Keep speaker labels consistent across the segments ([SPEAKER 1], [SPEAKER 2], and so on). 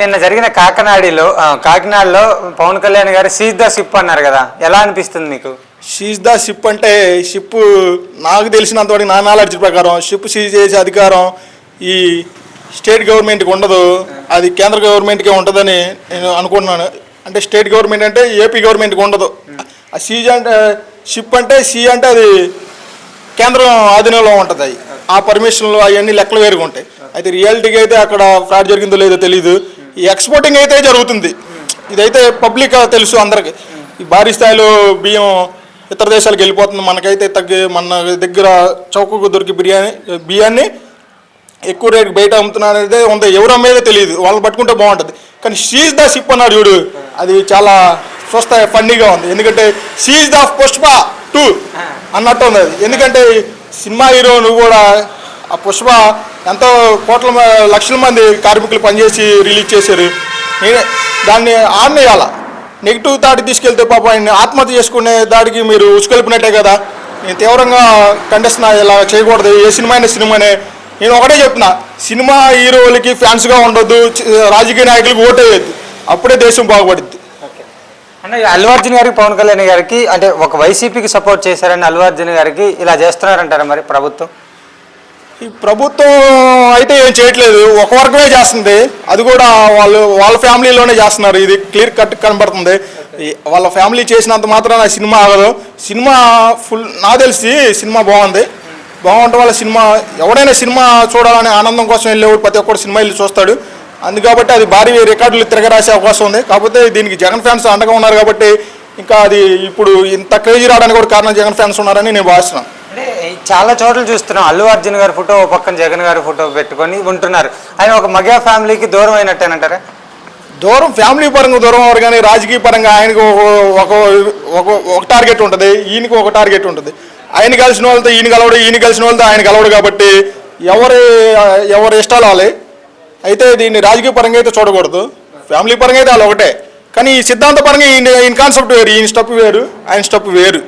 [SPEAKER 1] నిన్న జరిగిన కాకినాడలో కాకినాడలో పవన్ కళ్యాణ్ గారు సీజ్ ద షిప్ అన్నారు కదా. ఎలా అనిపిస్తుంది మీకు?
[SPEAKER 2] సీజ్ ద షిప్ అంటే షిప్ నాకు తెలిసినంత వరకు నా నాలెడ్జ్ ప్రకారం షిప్ సీజ్ చేసే అధికారం ఈ స్టేట్ గవర్నమెంట్కి ఉండదు. అది కేంద్ర గవర్నమెంట్కే ఉంటుందని నేను అనుకుంటున్నాను. అంటే స్టేట్ గవర్నమెంట్ అంటే ఏపీ గవర్నమెంట్కి ఉండదు. ఆ సీజ్ అంటే షిప్ అంటే సీ అంటే అది కేంద్రం ఆధీనంలో ఉంటుంది ఆ పర్మిషన్లు అవన్నీ లెక్కలు వేరుగా ఉంటాయి. అయితే రియాలిటీగా అయితే అక్కడ ఫ్రాడ్ జరిగిందో లేదో తెలియదు ఈ ఎక్స్పోర్టింగ్ అయితే జరుగుతుంది. ఇదైతే పబ్లిక్ తెలుసు అందరికి. ఈ భారీ స్థాయిలో బియ్యం ఇతర దేశాలకు వెళ్ళిపోతుంది. మనకైతే తగ్గి మన దగ్గర చౌకకు దొరికి బిర్యానీ బియ్యాన్ని ఎక్కువ రేటు బయట అమ్ముతున్నారు అనేది ఉంది. ఎవరు అమ్మేదో తెలియదు. వాళ్ళు పట్టుకుంటే బాగుంటుంది. కానీ సీజ్ ద షిప్ అన్నాడు చూడు. అది చాలా స్వస్థ ఫన్నీగా ఉంది. ఎందుకంటే సీజ్ ద పుష్ప టూ అన్నట్టు ఉంది అది. ఎందుకంటే సినిమా హీరో నువ్వు కూడా ఆ పుష్ప ఎంతో కోట్ల లక్షల మంది కార్మికులు పనిచేసి రిలీజ్ చేశారు. నేనే దాన్ని చేయాల? నెగిటివ్ దాడి తీసుకెళ్తే పాప ఆయన్ని ఆత్మహత్య చేసుకునే దాడికి మీరు ఉసుకెళ్ళిపోయినట్టే కదా. నేను తీవ్రంగా ఖండిస్తున్నా ఇలా చేయకూడదు. ఏ సినిమా అయినా సినిమానే. నేను ఒకటే చెప్తున్నా సినిమా హీరోలకి ఫ్యాన్స్గా ఉండొద్దు రాజకీయ నాయకులకు ఓటేయద్దు అప్పుడే దేశం బాగుపడుద్ది.
[SPEAKER 1] అంటే అల్లు అర్జున్ గారికి పవన్ కళ్యాణ్ గారికి అంటే ఒక వైసీపీకి సపోర్ట్ చేశారని అల్లు అర్జున్ గారికి ఇలా చేస్తున్నారంటారా మరి ప్రభుత్వం?
[SPEAKER 2] ఈ ప్రభుత్వం అయితే ఏం చేయట్లేదు. ఒక వర్గమే చేస్తుంది. అది కూడా వాళ్ళు వాళ్ళ ఫ్యామిలీలోనే చేస్తున్నారు. ఇది క్లియర్ కట్ కనబడుతుంది. వాళ్ళ ఫ్యామిలీ చేసినంత మాత్రాన సినిమా ఆగదు. సినిమా ఫుల్ నా తెలిసి సినిమా బాగుంది. బాగుంటే వాళ్ళ సినిమా ఎవడైనా సినిమా చూడాలనే ఆనందం కోసం వెళ్ళేవాడు ప్రతి ఒక్కడు సినిమా వెళ్ళి చూస్తాడు. అందు కాబట్టి అది భారీ రికార్డులు తిరగరాసే అవకాశం ఉంది. కాకపోతే దీనికి జగన్ ఫ్యాన్స్ అండగా ఉన్నారు కాబట్టి ఇంకా అది ఇప్పుడు ఇంత క్రేజీ రావడానికి కూడా కారణం జగన్ ఫ్యాన్స్ ఉన్నారని నేను భావిస్తున్నాను.
[SPEAKER 1] చాలా చోట్ల చూస్తున్నాం. అల్లు అర్జున్ గారి ఫోటో పక్కన జగన్ గారి ఫోటో పెట్టుకొని ఉంటున్నారు. ఆయన ఒక మగ ఫ్యామిలీకి దూరం అయినట్టేనంటారా?
[SPEAKER 2] దూరం ఫ్యామిలీ పరంగా దూరం అవ్వరు కానీ రాజకీయ పరంగా ఆయనకు ఒక ఒక ఒక ఒక టార్గెట్ ఉంటుంది. ఈయనకు ఒక టార్గెట్ ఉంటుంది. ఆయన కలిసిన వాళ్ళతో ఈయన కలవడు ఈయన కలిసిన వాళ్ళతో ఆయన కలవడు కాబట్టి ఎవరి ఎవరి ఇష్టాలు వాళ్ళే. అయితే దీన్ని రాజకీయ పరంగా అయితే చూడకూడదు. ఫ్యామిలీ పరంగా అయితే వాళ్ళు ఒకటే. కానీ ఈ సిద్ధాంత పరంగా ఈయన ఈయన కాన్సెప్ట్ వేరు ఈయన స్టప్ వేరు ఆయన స్టప్ వేరు.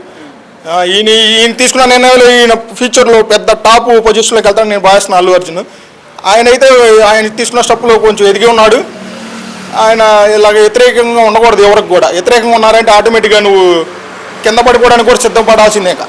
[SPEAKER 2] ఈయన ఈయన తీసుకున్న నిర్ణయాలు ఈయన ఫ్యూచర్లో పెద్ద టాప్ పొజిషన్లోకి వెళ్తాడని నేను భావిస్తున్నాను అల్లు అర్జున్. ఆయన అయితే ఆయన తీసుకున్న స్టెప్లో కొంచెం ఎదిగి ఉన్నాడు. ఆయన ఇలాగ వ్యతిరేకంగా ఉండకూడదు ఎవరికి కూడా. వ్యతిరేకంగా ఉన్నారంటే ఆటోమేటిక్గా నువ్వు కింద పడిపోవడానికి కూడా సిద్ధపడాల్సిందే ఇంకా.